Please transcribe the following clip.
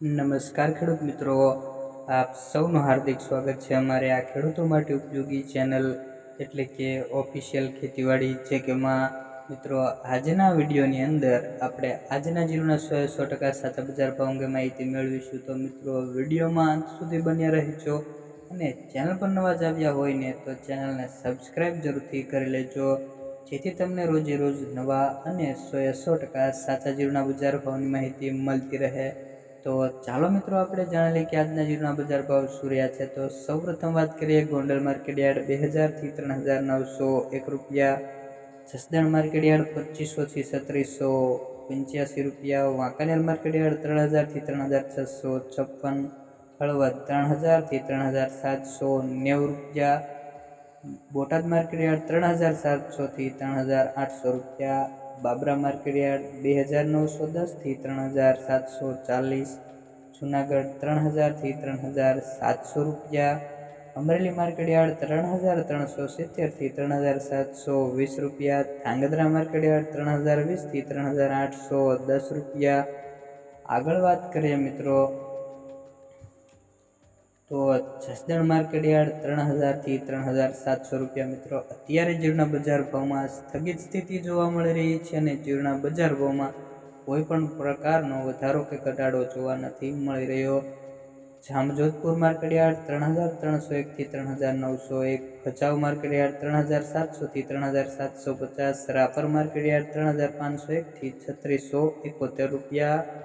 નમસ્કાર ખેડૂત મિત્રો. આપ સૌનું હાર્દિક સ્વાગત છે અમારે આ ખેડૂતો માટે ઉપયોગી ચેનલ એટલે કે ઓફિશિયલ ખેતીવાડી છે કે માં મિત્રો, આજના વિડીયોની અંદર આપણે આજના જીવના સો સો ટકા સાચા બજાર ભાવ અંગે માહિતી મેળવીશું. તો મિત્રો, વિડીયોમાં અંત સુધી બન્યા રહેજો અને ચેનલ પર નવા જ આવ્યા હોય ને તો ચેનલને સબસ્ક્રાઈબ જરૂરથી કરી લેજો. જેથી તમને રોજે રોજ નવા અને સો સો ટકા સાચા જીવના બજાર ભાવની માહિતી મળતી રહે. તો ચાલો મિત્રો આપણે જાણી લઈએ કે આજના જીવના બજાર ભાવ શું રહ્યા છે. તો સૌપ્રથમ વાત કરીએ ગોંડલ માર્કેટ યાર્ડ બે હજારથી ત્રણ હજાર નવસો એક રૂપિયા, જસદણ માર્કેટ યાર્ડ પચીસોથી સત્રીસો પંચ્યાસી રૂપિયા, વાંકાનેર માર્કેટ યાર્ડ ત્રણ હજારથી ત્રણ હજાર છસો છપ્પન, હળવદ ત્રણ હજારથી ત્રણ હજાર સાતસો નેવું રૂપિયા, બોટાદ માર્કેટ યાર્ડ ત્રણ હજાર સાતસોથી ત્રણ હજાર આઠસો રૂપિયા બાબરા માર્કેટ યાર્ડ બે હજાર નવસો દસથી ત્રણ હજાર સાતસો ચાલીસ, જુનાગઢ ત્રણ હજારથી ત્રણ હજાર સાતસો રૂપિયા, અમરેલી માર્કેટ યાર્ડ ત્રણ હજાર ત્રણસો સિત્તેરથી ત્રણ હજાર સાતસો વીસ રૂપિયા, ધાંગધ્રા માર્કેટ યાર્ડ ત્રણ હજાર વીસથી ત્રણ હજાર આઠસો દસ રૂપિયા. આગળ વાત કરીએ મિત્રો તો જસદણ માર્કેટ યાર્ડ ત્રણ હજારથી ત્રણ હજાર સાતસો રૂપિયા મિત્રો. અત્યારે જીવના બજાર ભાવમાં સ્થગિત સ્થિતિ જોવા મળી રહી છે અને જીવના બજાર ભાવમાં કોઈ પણ પ્રકારનો વધારો કે ઘટાડો જોવા નથી મળી રહ્યો. જામજોધપુર માર્કેટ યાર્ડ ત્રણ હજાર ત્રણસો એકથી ત્રણ હજાર નવસો એક. ભચાઉ માર્કેટ યાર્ડ ત્રણ હજાર સાતસોથી ત્રણ હજાર સાતસો પચાસ. રાપર માર્કેટ યાર્ડ ત્રણ હજાર પાંચસો એકથી છત્રીસો એકોતેર રૂપિયા.